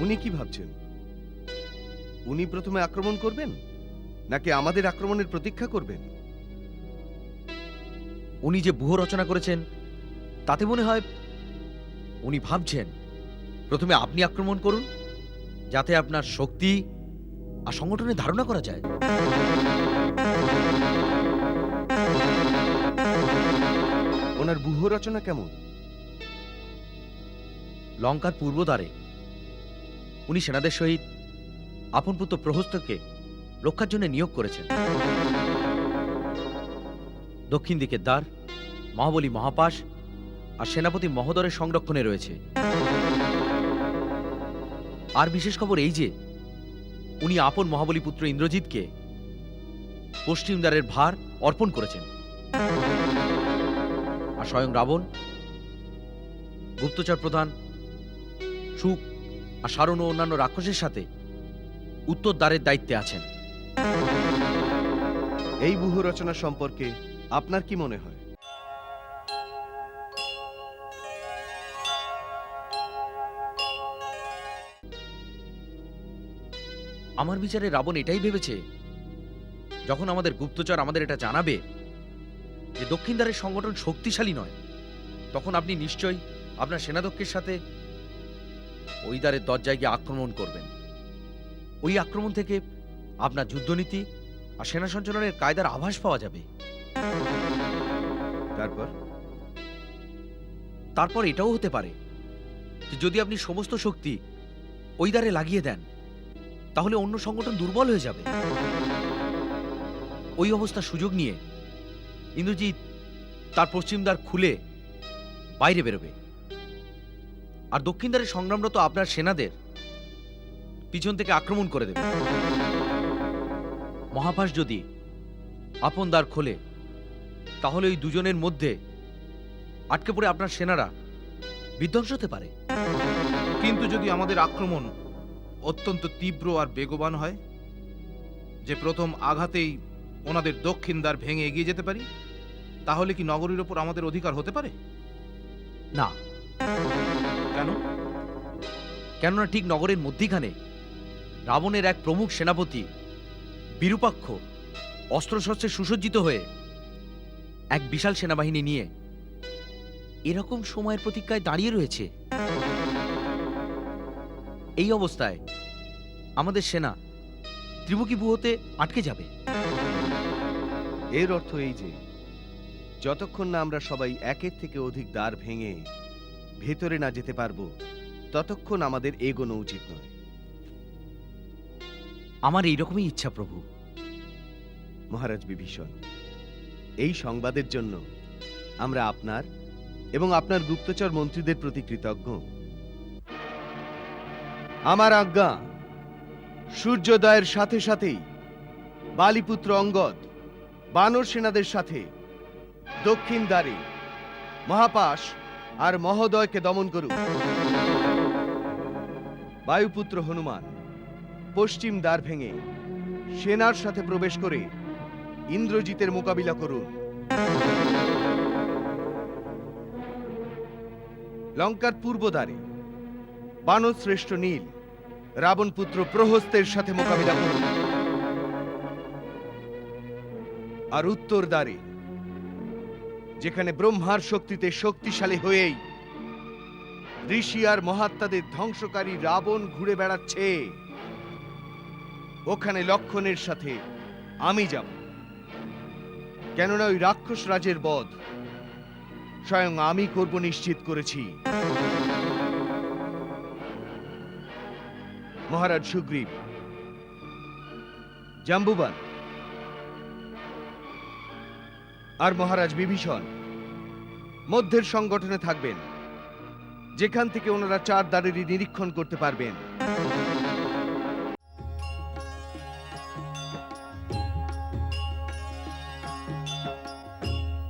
উনি কি ভাবছেন? উনি প্রথমে আক্রমণ করবেন? নাকি আমাদের আক্রমণের প্রতীক্ষা করবেন? উনি যে ব্যূহ রচনা করেছেন তাতে মনে হয় উনি ভাবছেন প্রথমে আপনি আক্রমণ করুন যাতে আপনার শক্তি আর সংগঠনের ধারণা করা যায়। ওনার ব্যূহ রচনা কেমন? লঙ্কার পূর্বদ্বারে উনি সেনাদের সহিত আপন পুত্র প্রহস্তকে রক্ষার জন্য নিয়োগ করেছেন। দক্ষিণ দিকের দ্বার, মহাবলী মহাপাশ আর সেনাপতি মহোদরের সংরক্ষণে রয়েছে। আর বিশেষ খবর এই যে, উনি আপন মহাবলী পুত্র ইন্দ্রজিৎকে পশ্চিম দ্বারের ভার অর্পণ করেছেন। আর স্বয়ং রাবণ গুপ্তচর প্রধান সুখ আর সারণ ও অন্যান্য রাক্ষসের সাথে উত্তর দ্বারের দায়িত্বে আছেন। এই ব্যূহ রচনা সম্পর্কে আপনার কি মনে হয়? আমার বিচারে রাবণ এটাই ভেবেছে যখন আমাদের গুপ্তচর আমাদের এটা জানাবে যে দক্ষিণ দ্বারের সংগঠন শক্তিশালী নয় তখন আপনি নিশ্চয়ই আপনার সেনাধ্যক্ষের সাথে ওই দ্বারের দরজায় গিয়ে আক্রমণ করবেন। ওই আক্রমণ থেকে আপনার যুদ্ধনীতি আর সেনা সঞ্চালনের কায়দার আভাস পাওয়া যাবে। তারপর? তারপর এটাও হতে পারে যদি আপনি সমস্ত শক্তি ওই দ্বারে লাগিয়ে দেন, তাহলে অন্য সংগঠন দুর্বল হয়ে যাবে। ওই অবস্থার সুযোগ নিয়ে ইন্দ্রজিৎ তার পশ্চিম দ্বার খুলে বাইরে বেরোবে। আর দক্ষিণ দ্বারে সংগ্রামরত আপনার সেনাদের পিছন থেকে আক্রমণ করে দেবে। মহাভাস যদি আপন দ্বার খোলে, তাহলে ওই দুজনের মধ্যে আটকে পড়ে আপনার সেনারা বিধ্বংস হতে পারে। কিন্তু যদি আমাদের আক্রমণ অত্যন্ত তীব্র আর বেগবান হয়, যে প্রথম আঘাতেই ওনাদের দক্ষিণ দ্বার ভেঙে এগিয়ে যেতে পারি, তাহলে কি নগরীর ওপর আমাদের অধিকার হতে পারে? না। কেন? কেননা ঠিক নগরের মধ্যিখানে রাবণের এক প্রমুখ সেনাপতি বিরূপাক্ষ অস্ত্রশস্ত্রে সুসজ্জিত হয়ে এক বিশাল সেনাবাহিনী নিয়ে এরকম সময়ের প্রতীক্ষায় দাঁড়িয়ে রয়েছে। এই অবস্থায় আমাদের সেনা ত্রিমুখী বুহতে আটকে যাবে। এর অর্থ এই যে, যতক্ষণ না আমরা সবাই একের থেকে অধিক দ্বার ভেঙে ভেতরে না যেতে পারব ততক্ষণ আমাদের এগোনো উচিত নয়। আমার এইরকমই ইচ্ছা প্রভু। মহারাজ বিভীষণ এই সংবাদের জন্য আমরা আপনার এবং আপনার গুপ্তচর মন্ত্রীদের প্রতি কৃতজ্ঞ। আমার আজ্ঞা সূর্যোদয়ের সাথে সাথেই বালিপুত্র অঙ্গদ বানর সেনাদের সাথে দক্ষিণ দ্বারে মহাপাশ আর মহোদয়কে দমন করুন। বায়ুপুত্র হনুমান পশ্চিম দ্বার ভেঙে সেনার সাথে প্রবেশ করে ইন্দ্রজিতের মোকাবিলা করুন। লঙ্কার পূর্ব দ্বারে বানশ্রেষ্ঠ নীল রাবণ পুত্র প্রহস্তের সাথে মোকাবিলা করুন। আর উত্তর দ্বারে যেখানে ব্রহ্মার শক্তিতে শক্তিশালী হয়েই ঋষি আর মহাত্মাদের ধ্বংসকারী রাবণ ঘুরে বেড়াচ্ছে। ওখানে লক্ষণের সাথে আমি যাব। কেননা ওই রাক্ষস রাজের বধ। স্বয়ং আমি করব নিশ্চিত করেছি। মহারাজ সুগ্রীব, জাম্বুবান আর মহারাজ বিভীষণ মধ্যের সংগঠনে থাকবেন যেখান থেকে ওনারা চার দাঁড়েরই নিরীক্ষণ করতে পারবেন।